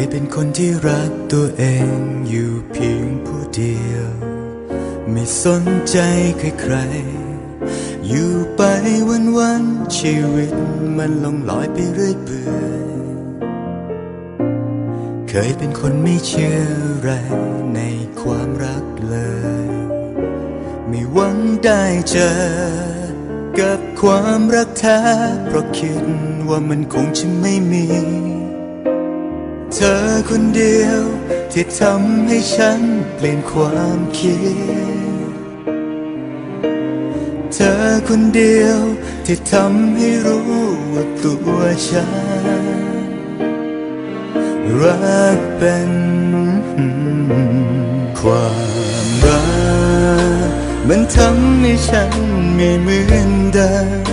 ยเป็นคนที่รักตัวเองอยู่เพียงผู้เดียว ไม่สนใจใครๆ อยู่ไปวันๆชีวิตมันลงลอยไปเรื่อยเปื่อยเคยเป็นคนไม่เชื่อแรงในความรักเลย ไม่หวังได้เจอ กับความรักแท้เพราะคิดว่ามันคงจะไม่มี เธอคนเดียว ที่ทำให้ฉันเปลี่ยนความคิด เธอคนเดียว ที่ทำให้รู้ว่าตัวฉัน รักเป็นความรัก มันทำให้ฉันไม่เหมือนเดิม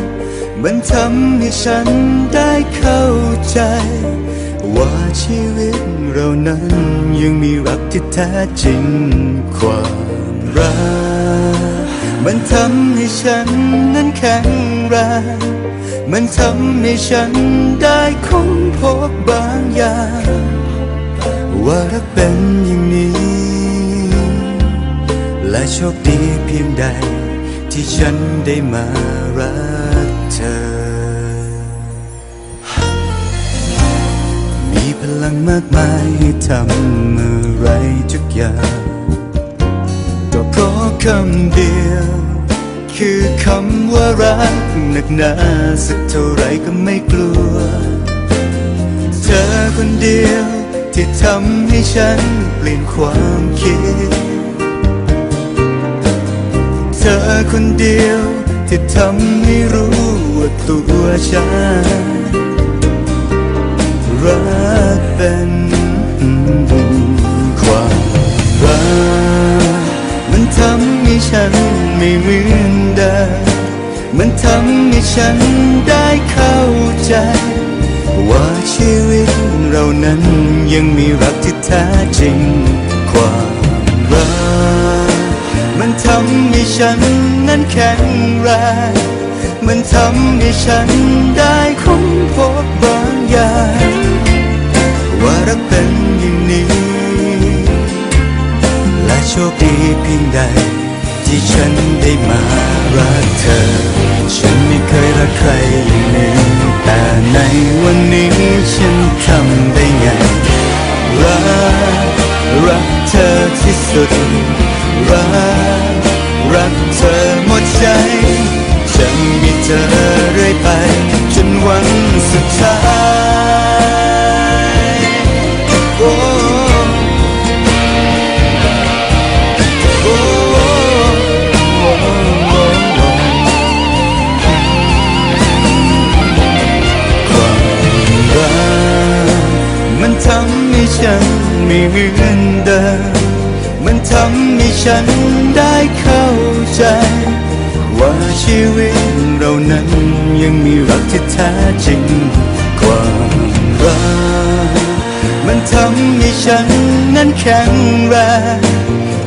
มันทำให้ฉันได้เข้าใจ ว่าชีวิตเรานั้นยังมีรักที่แท้จริงความรัก มันทำให้ฉันนั้นแข็งแรงมันทำให้ฉันได้ค้นพบบางอย่าง ว่ารักเป็นอย่างนี้ และโชคดีเพียงใดที่ฉันได้มารัก ลังมากมายให้ทำอะไรทุกอย่างก็เพราะคำเดียว คือคำว่ารักหนักหนาสักเท่าไรก็ไม่กลัว เธอคนเดียวที่ทำให้ฉันเปลี่ยนความคิด เธอคนเดียวที่ทำให้รู้ว่าตัวฉัน รักเป็นความรักมันทำให้ฉันไม่เหมือนเดิมมันทำให้ฉันได้เข้าใจ ว่าชีวิตเรานั้นยังมีรักที่แท้จริงความรักมันทำให้ฉันนั้นแข็งแรงมันทำให้ฉันได้ค้นพบบางอย่าง คดีเพียงใด ที่ฉันได้มารักเธอ ฉันไม่เคยรักใครอย่างนี้แต่ในวันนี้ฉันทำได้ไง รัก รักเธอที่สุด รัก รักเธอหมดใจ จะมีเธอเรื่อยไป จนวันสุดท้าย ไม่เหมือนเดิม มันทำให้ฉันได้เข้าใจ ว่าชีวิตเรานั้นยังมีรักที่แท้จริงความรักมันทำให้ฉันนั้นแข็งแรง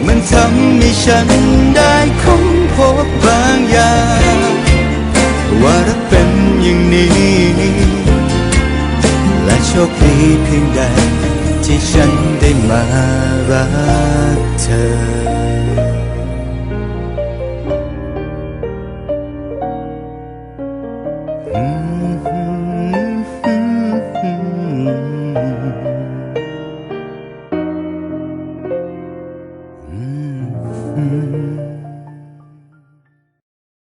มันทำให้ฉันได้ค้นพบบางอย่างว่ารักเป็นอย่างนี้ และโชคดีเพียงใด ที่ฉันได้มารักเธอ